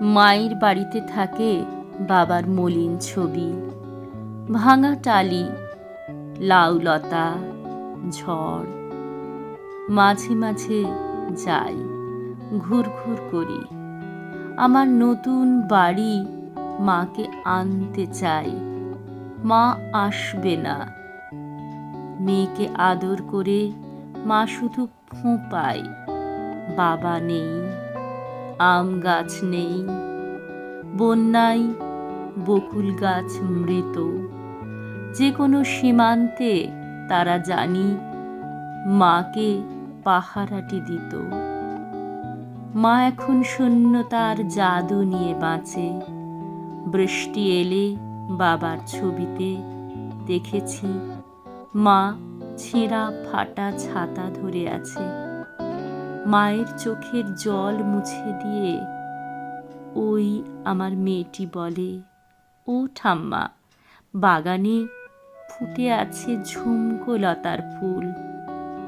মায়ের বাড়িতে থাকে বাবার মলিন ছবি। ভাঙা টালি লাউলতা ঝড়। মাঝে মাঝে যাই, ঘুর ঘুর করি। আমার নতুন বাড়ি মাকে আনতে চাই। মা আসবে না। মেয়েকে আদর করে মা শুধু ফোঁপায়, বাবা নেই। আম গাছ নেই। বন্যায় বকুল গাছ মৃত। যে কোনো সীমান্তে তারা জানি মাকে পাহারাটি দিত। মা এখন শূন্যতার জাদু নিয়ে বাঁচে। বৃষ্টি এলে বাবার ছবিতে দেখেছি মা ছেঁড়া ফাটা ছাতা ধরে আছে। মায়ের চোখের জল মুছে দিয়ে ওই আমার মেয়েটি বলে, ও ঠাম্মা, বাগানে ফুটে আছে ঝুমকো লতার ফুল।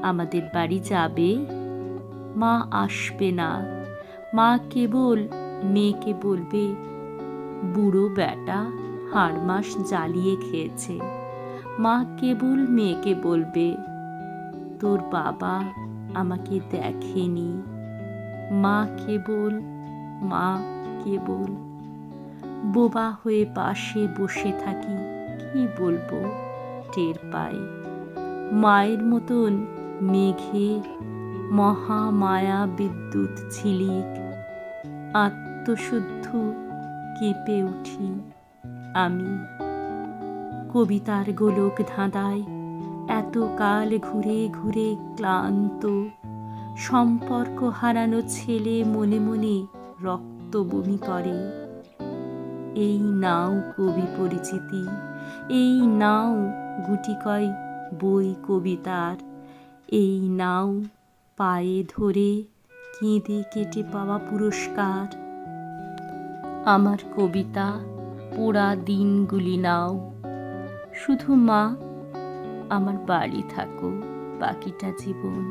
আমাদের বাড়ি যাবে? মা আসবে না। মা কেবল, মেয়েকে বলবে, বুড়ো বেটা হাড় মাস জ্বালিয়ে খেয়েছে। মা কেবল মেয়েকে বলবে, তোর বাবা আমাকে দেখেনি। মা কেবল মা কেবল। বোবা হয়ে পাশে বসে থাকি, কি বলব? টের পাই। মায়ের মতন মেঘে মহামায়া বিদ্যুৎ ঝিলিক। আত্মশুদ্ধ কেঁপে উঠি আমি। কবিতার গোলক ধাঁধায় এত কাল ঘুরে ঘুরে ক্লান্ত। সম্পর্ক হারানো ছেলে মনে মনে রক্ত বমি করে। এই নাও কবি পরিচিতি, এই নাও গুটি কয় বই কবিতার, এই নাও পায়ে ধরে কেঁদে কেটে পাওয়া পুরস্কার। আমার কবিতা পোড়া দিনগুলি নাও, শুধু মা আমার বাড়ি থাকো বাকিটা জীবন।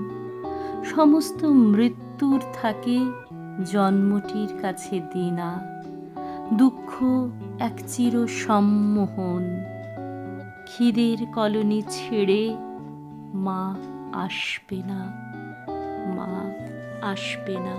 সমস্ত মৃত্যুর থাকে জন্মটির কাছে দেনা। দুঃখ এক চির সম্মোহন খিদের কলোনি ছেড়ে মা আসবে না, মা আসবে না।